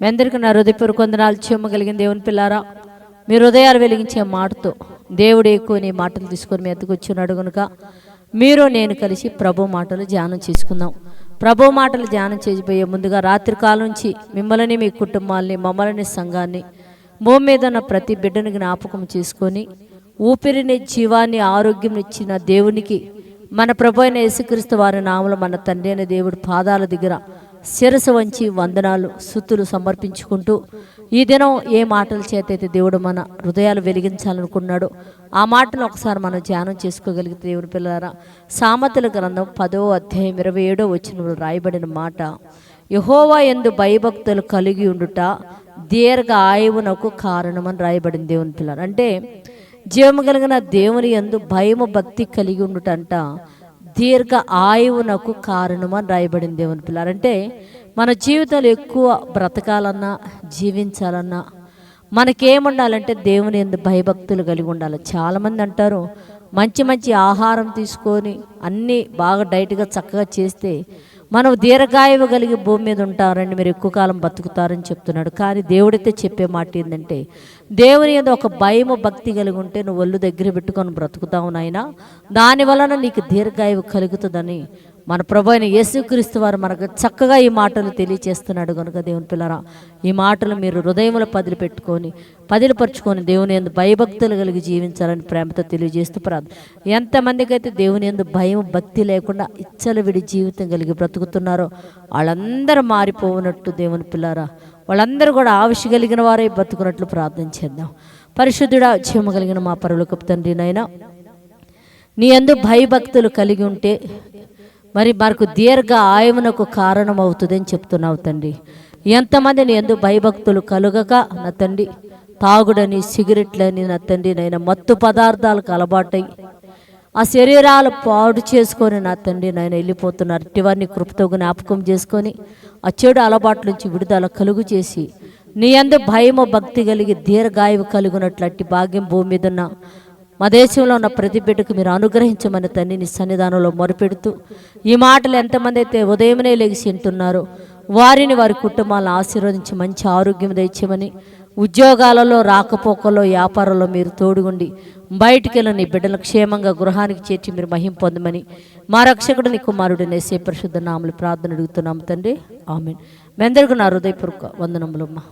మీ అందరికీ నా హృదయపూర్వక వందనాలు. చెమ్మగలిగిన దేవుని పిల్లారా మీ హృదయాలు వెలిగించే మాటతో దేవుడు ఎక్కువ నీ మాటలు తీసుకొని మీ ఎత్తుకు వచ్చినాడు కనుక మీరు నేను కలిసి ప్రభు మాటలు ధ్యానం చేసుకుందాం. ప్రభు మాటలు ధ్యానం చేసిపోయే ముందుగా రాత్రి కాలం నుంచి మిమ్మల్ని మీ కుటుంబాల్ని మమ్మల్ని సంఘాన్ని భూమి మీద ఉన్న ప్రతి బిడ్డను జ్ఞాపకం చేసుకొని ఊపిరిని జీవాన్ని ఆరోగ్యం ఇచ్చిన దేవునికి మన ప్రభు అయిన యేసుక్రీస్తు వారి నామలు మన తండ్రి అయిన దేవుడి పాదాల దగ్గర శిరసు వంచి వందనాలు సుత్తులు సమర్పించుకుంటూ ఈ దినం ఏ మాటల చేతైతే దేవుడు మన హృదయాలు వెలిగించాలనుకున్నాడో ఆ మాటలు ఒకసారి మనం ధ్యానం చేసుకోగలిగితే దేవుని పిల్లరా సామతల గ్రంథం పదో అధ్యాయం ఇరవై ఏడో వచ్చిన రాయబడిన మాట యహోవా ఎందు భయభక్తులు కలిగి ఉండుట దీర్ఘ ఆయువునకు కారణమని రాయబడింది దేవుని పిల్లలు అంటే జీవము కలిగిన దేవుని ఎందు భయము భక్తి కలిగి ఉండుటంట దీర్ఘ ఆయువునకు కారణం అని రాయబడింది దేవుని పిల్లారంటే మన జీవితాలు ఎక్కువ బ్రతకాలన్నా జీవించాలన్నా మనకేముండాలంటే దేవుని ఎందు భయభక్తులు కలిగి ఉండాలి. చాలామంది అంటారు మంచి మంచి ఆహారం తీసుకొని అన్నీ బాగా డైట్గా చక్కగా చేస్తే మనం దీర్ఘాయువు కలిగి భూమి మీద ఉంటారండి మీరు ఎక్కువ కాలం బతుకుతారని చెప్తున్నాడు. కానీ దేవుడైతే చెప్పే మాట ఏంటంటే దేవుని మీద ఒక భయము భక్తి కలిగి ఉంటే నువ్వు ఒళ్ళు దగ్గర పెట్టుకొని బ్రతుకుతావు నాయన. దాని వలన నీకు దీర్ఘాయువు కలుగుతుందని మన ప్రభు అయిన యేసుక్రీస్తు వారు మనకు చక్కగా ఈ మాటలు తెలియచేస్తున్నాడు కనుక దేవుని పిల్లరా. ఈ మాటలు మీరు హృదయములో పదిలి పెట్టుకొని పదిలిపరుచుకొని దేవుని ఎందు భయభక్తులు కలిగి జీవించాలని ప్రేమతో తెలియజేస్తూ ప్రార్థన ఎంతమందికైతే దేవుని ఎందు భయం భక్తి లేకుండా ఇచ్చలు విడి జీవితం కలిగి బ్రతుకుతున్నారో వాళ్ళందరూ మారిపోవునట్టు దేవుని పిల్లారా. వాళ్ళందరూ కూడా ఆవిష కలిగిన వారే బతుకున్నట్లు ప్రార్థన చేద్దాం. పరిశుద్ధుడా క్షేమ కలిగిన మా పరులకు తండ్రినైనా నీ అందు భయభక్తులు కలిగి ఉంటే మరి మనకు దీర్ఘ ఆయువునకు కారణం అవుతుందని చెప్తున్నావు తండ్రి. ఎంతమంది నీ ఎందు భయభక్తులు కలుగక నా తండ్రి తాగుడని సిగరెట్లని నా తండ్రి నైనా మత్తు పదార్థాలకు అలవాటై ఆ శరీరాలు పాడు చేసుకొని నా తండ్రి నాయన వెళ్ళిపోతున్నారు. ఇటివారిని కృపతో జ్ఞాపకం చేసుకొని ఆ చెడు అలవాట్ల నుంచి విడుదల కలుగు చేసి నీ అందు భయము భక్తి కలిగి దీర్ఘాయువు కలిగినట్లు భాగ్యం భూమి మీద ఉన్న మా దేశంలో ఉన్న ప్రతి బిడ్డకు మీరు అనుగ్రహించమని తండ్రిని సన్నిధానంలో మొరపెడుతూ ఈ మాటలు ఎంతమంది అయితే ఉదయమనే లెగిసి వింటున్నారో వారిని వారి కుటుంబాలను ఆశీర్వదించి మంచి ఆరోగ్యం తెచ్చమని ఉద్యోగాలలో రాకపోకల్లో వ్యాపారంలో మీరు తోడుగుండి బయటికి వెళ్ళని బిడ్డలు క్షేమంగా గృహానికి చేర్చి మీరు మహిం పొందమని మా రక్షకుడు నీ కుమారుడు నేసే పరిశుద్ధ నామలు ప్రార్థన అడుగుతున్నాము తండ్రి. ఆమెన్. మెందరికి నా హృదయపూర్వక వందనములమ్మా